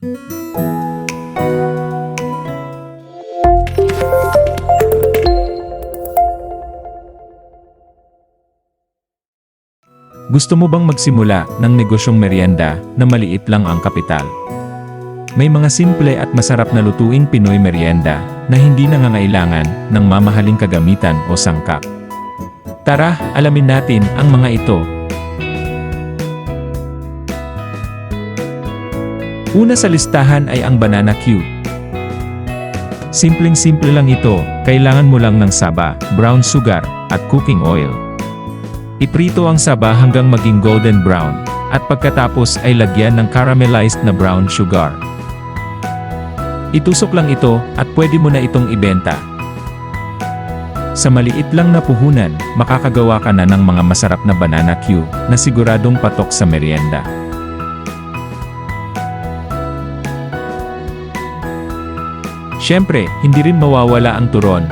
Gusto mo bang magsimula ng negosyong merienda na maliit lang ang kapital? May mga simple at masarap na lutuing Pinoy merienda na hindi nangangailangan ng mamahaling kagamitan o sangkap. Tara, alamin natin ang mga ito. Una sa listahan ay ang banana cue. Simpleng-simple lang ito, kailangan mo lang ng saba, brown sugar, at cooking oil. Iprito ang saba hanggang maging golden brown, at pagkatapos ay lagyan ng caramelized na brown sugar. Itusok lang ito at pwede mo na itong ibenta. Sa maliit lang na puhunan, makakagawa ka na ng mga masarap na banana cue na siguradong patok sa merienda. Siyempre, hindi rin mawawala ang turon.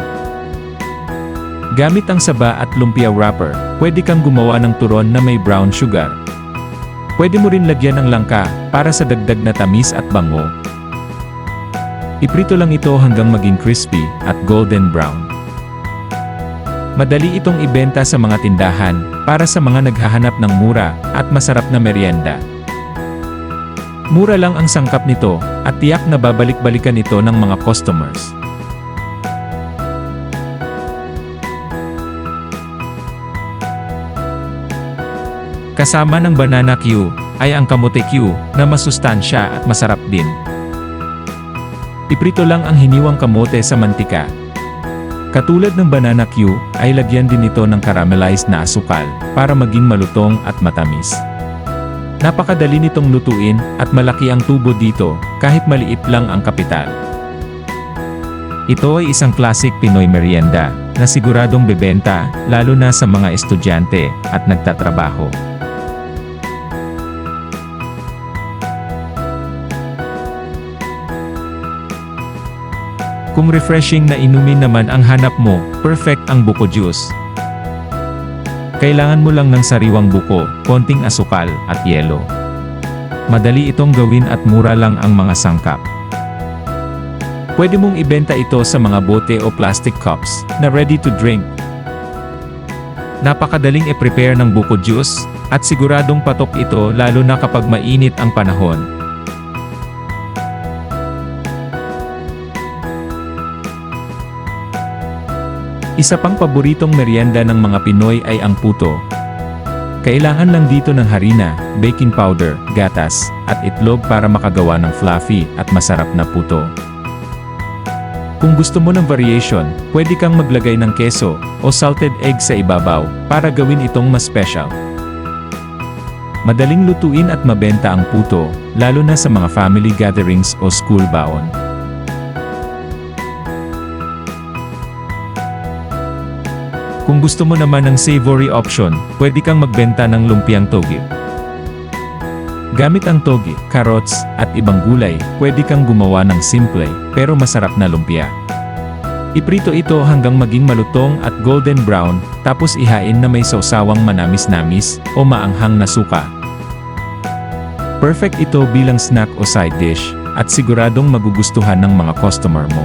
Gamit ang saba at lumpia wrapper, pwede kang gumawa ng turon na may brown sugar. Pwede mo rin lagyan ng langka para sa dagdag na tamis at bango. Iprito lang ito hanggang maging crispy at golden brown. Madali itong ibenta sa mga tindahan para sa mga naghahanap ng mura at masarap na merienda. Mura lang ang sangkap nito at tiyak na babalik-balikan ito ng mga customers. Kasama ng banana Q ay ang kamote Q na masustansya at masarap din. Iprito lang ang hiniwang kamote sa mantika. Katulad ng banana Q, ay lagyan din ito ng caramelized na asukal para maging malutong at matamis. Napakadali nitong lutuin at malaki ang tubo dito kahit maliit lang ang kapital. Ito ay isang classic Pinoy merienda na siguradong bebenta lalo na sa mga estudyante at nagtatrabaho. Kung refreshing na inumin naman ang hanap mo, perfect ang buko juice. Kailangan mo lang ng sariwang buko, konting asukal, at yelo. Madali itong gawin at mura lang ang mga sangkap. Pwede mong ibenta ito sa mga bote o plastic cups na ready to drink. Napakadaling i-prepare ng buko juice at siguradong patok ito lalo na kapag mainit ang panahon. Isa pang paboritong merienda ng mga Pinoy ay ang puto. Kailangan lang dito ng harina, baking powder, gatas, at itlog para makagawa ng fluffy at masarap na puto. Kung gusto mo ng variation, pwede kang maglagay ng keso o salted egg sa ibabaw para gawin itong mas special. Madaling lutuin at mabenta ang puto, lalo na sa mga family gatherings o school baon. Kung gusto mo naman ng savory option, pwede kang magbenta ng lumpiang togi. Gamit ang togi, carrots, at ibang gulay, pwede kang gumawa ng simple, pero masarap na lumpia. Iprito ito hanggang maging malutong at golden brown, tapos ihain na may sausawang manamis-namis o maanghang na suka. Perfect ito bilang snack o side dish, at siguradong magugustuhan ng mga customer mo.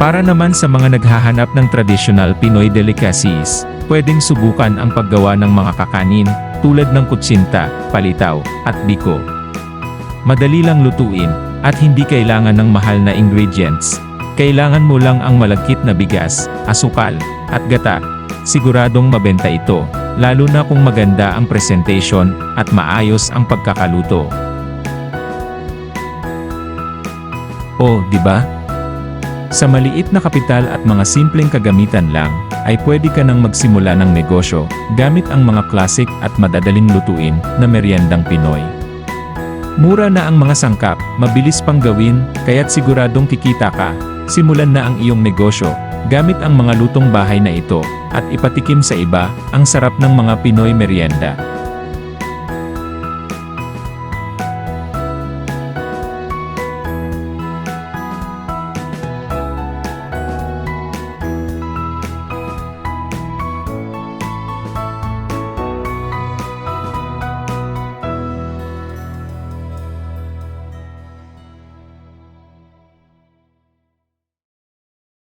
Para naman sa mga naghahanap ng traditional Pinoy delicacies, pwedeng subukan ang paggawa ng mga kakanin tulad ng kutsinta, palitaw, at biko. Madali lang lutuin at hindi kailangan ng mahal na ingredients. Kailangan mo lang ang malagkit na bigas, asukal, at gata. Siguradong mabenta ito, lalo na kung maganda ang presentation at maayos ang pagkakaluto. Oh, di ba? Sa maliit na kapital at mga simpleng kagamitan lang, ay pwede ka nang magsimula ng negosyo gamit ang mga classic at madadaling lutuin na meriendang Pinoy. Mura na ang mga sangkap, mabilis pang gawin, kaya't siguradong kikita ka. Simulan na ang iyong negosyo gamit ang mga lutong bahay na ito at ipatikim sa iba ang sarap ng mga Pinoy merienda.